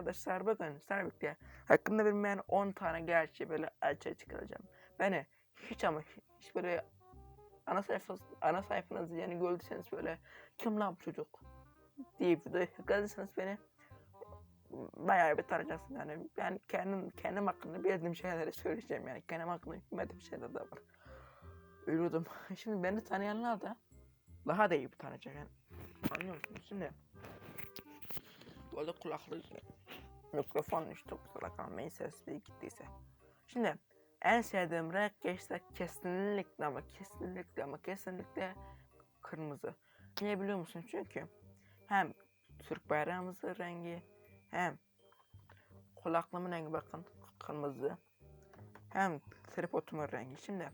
arkadaşlar sizlerle birlikte hakkında bilmeyen 10 tane gerçeği böyle açığa çıkaracağım. Beni hiç ama hiç böyle ana sayfası ana sayfanızı yani gördüyseniz böyle kim lan bu çocuk diye videoyu gördüyseniz beni bayağı bir tarayacaksın yani ben kendim kendim hakkında bildiğim şeyleri söyleyeceğim yani kendim hakkında bilmediğim şeyler de var. Ölüyordum. Şimdi beni tanıyanlar da daha da iyi bir tanıyacak yani. Anlıyor musunuz? Şimdi arada kulaklık mikrofon hiç çok güzel kalmayı ses bir gittiyse. Şimdi en sevdiğim renk geçti kesinlikle ama kesinlikle ama kesinlikle kırmızı. Niye biliyor musun? Çünkü hem Türk bayrağımızın rengi hem kulaklığımın rengi bakın kırmızı hem tripodumun rengi. Şimdi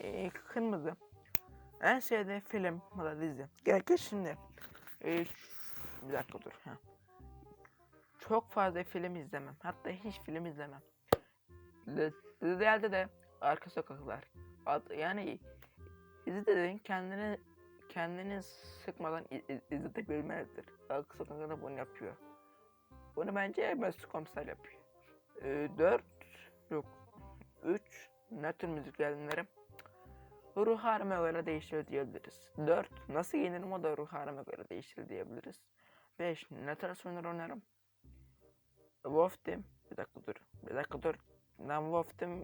e, kırmızı en sevdiğim film ya da dizi. Gel şimdi. E, bir dakika dur. Ha. Çok fazla film izlemem. Hatta hiç film izlemem. Dizilerde de arka sokaklar. Yani izlediğin kendini kendini sıkmadan izletebilmelidir. Arka sokaklarda bunu yapıyor. Bunu bence Mesut Komiser yapıyor. Ee, 4 yok 3 ne tür müzikler dinlerim? Ruh halime göre değişir diyebiliriz. 4 nasıl giyinirim o da ruh halime göre değişir diyebiliriz. 5 ne tarz oyunlar oynarım? Wolf Team. Bir dakika dur. Bir dakika dur. Ben Wolf Team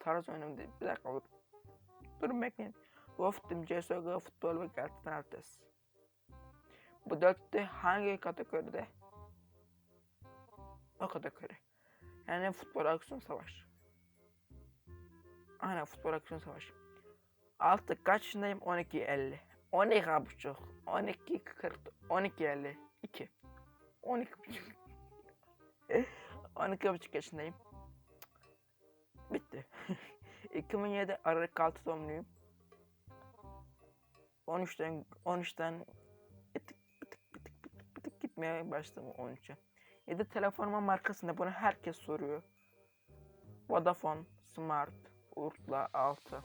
tarz oynadım. Bir dakika dur. Durun bekleyin. Wolf Team, CSGO, futbol ve gerçekten artist. Bu dörtte hangi kategoride? O kategori. Yani futbol aksiyon savaş. Aynen futbol aksiyon savaş. Altı kaç yaşındayım? 12 50. 12 buçuk. 12 40. 12 50. 2. 12 buçuk. 12 buçuk yaşındayım. Bitti. 2007 Aralık 6 doğumluyum. 13'ten 13'ten bitik bitik bitik bitik bitik gitmeye başladım 13'e. 7 telefonumun markasında bunu herkes soruyor. Vodafone, Smart, Urtla 6.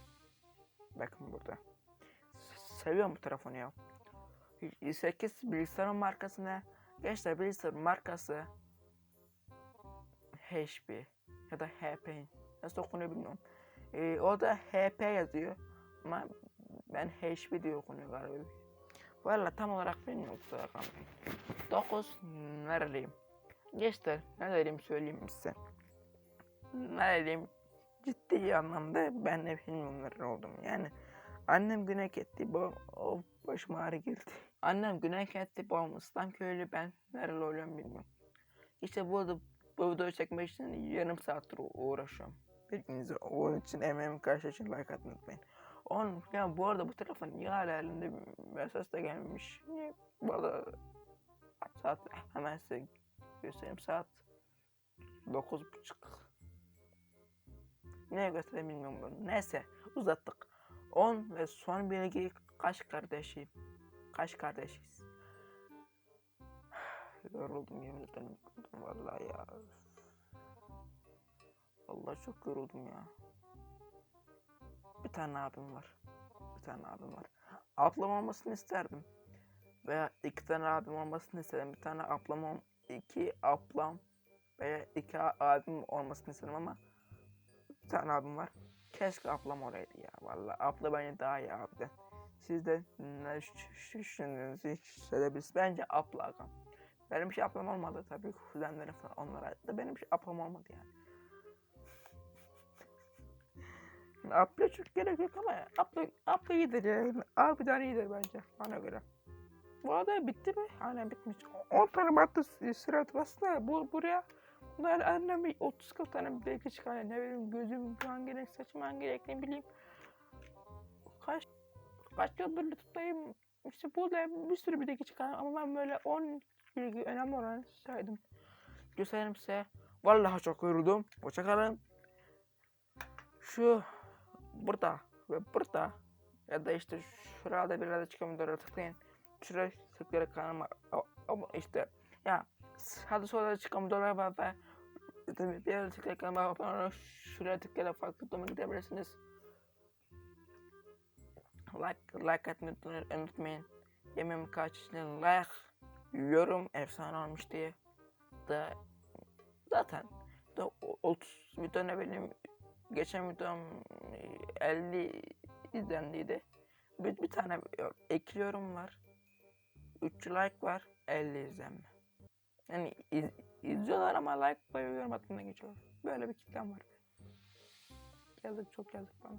Bakın burada. Seviyorum bu telefonu ya. 8 bilgisayarın markasına Gençler bilgisayar markası HP ya da HP nasıl okunuyor bilmiyorum. Ee, orada HP yazıyor ama ben HP diye okunuyor galiba. Valla tam olarak bilmiyorum kusura kalmayın. 9 nereliyim? Gençler nereliyim söyleyeyim size. Nereliyim ciddi anlamda ben de bilmiyorum nerede oldum yani. Annem güne gitti, babam o başıma ağrı girdi. Annem güne gitti, babam İslam köylü, ben nereli oluyorum bilmiyorum. İşte burada bu videoyu çekmek için yarım saattir uğraşıyorum. Bilginize onun için emeğimi karşı için like atmayı unutmayın. On, ya bu arada bu telefon niye hala elinde bir mesaj da gelmemiş. Niye? Bu arada saat hemen size göstereyim saat 9.30. Neye göstereyim bilmiyorum bunu. Neyse uzattık. 10 ve son bilgi kaç kardeşiyim? Kaç kardeşiz? Yoruldum yemin ederim. Vallahi ya. Vallahi çok yoruldum ya. Bir tane abim var. Bir tane abim var. Ablam olmasını isterdim. Veya iki tane abim olmasını istedim. Bir tane ablam, iki ablam veya iki abim olmasını istedim ama bir tane abim var. Keşke ablam olaydı ya. Vallahi abla bence daha iyi abiden. Siz de ne düş- düşündüğünüzü söyleyebilirsiniz. Bence abla agam. Benim hiç ablam olmadı tabii kuzenlerim falan onlara da benim hiç ablam olmadı yani. Abla çok gerek yok ama abla, abla iyidir yani. Abiden iyidir bence bana göre. Bu arada bitti mi? Hala bitmiş. 10 tane battı sıra aslında bu buraya Bunlar annem bir 30 40 tane belki çıkar. Ne bileyim gözüm hangi renk saçım hangi renk ne bileyim. Kaç kaç yıldır YouTube'dayım. İşte burada bir sürü bilgi çıkar ama ben böyle 10 bilgi önemli olan saydım. Göstereyim size. Vallahi çok yoruldum. Hoşçakalın. Şu burada ve burada ya da işte şurada bir yerde çıkan videolara tıklayın. Şuraya tıklayarak kanalıma işte ya çıkan videolar var ve tabii bir yere tıklayarak kanalıma abone olun. Şuraya tıklayarak farklı videoma gidebilirsiniz. Like, like atmayı unutmayın-. Yemeğimi kaç için like, yorum efsane olmuş diye da Zaten da o- 30 video ne benim geçen videom e, 50 izlendiydi. Bir, bir tane ekliyorum var. 3 like var 50 izlenme. Yani iz, izliyorlar ama like ve yorum atmaya geçiyorlar. Böyle bir kitlem var. Yazık çok yazık bana.